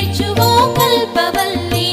చేర్చువో కల్పవల్లి.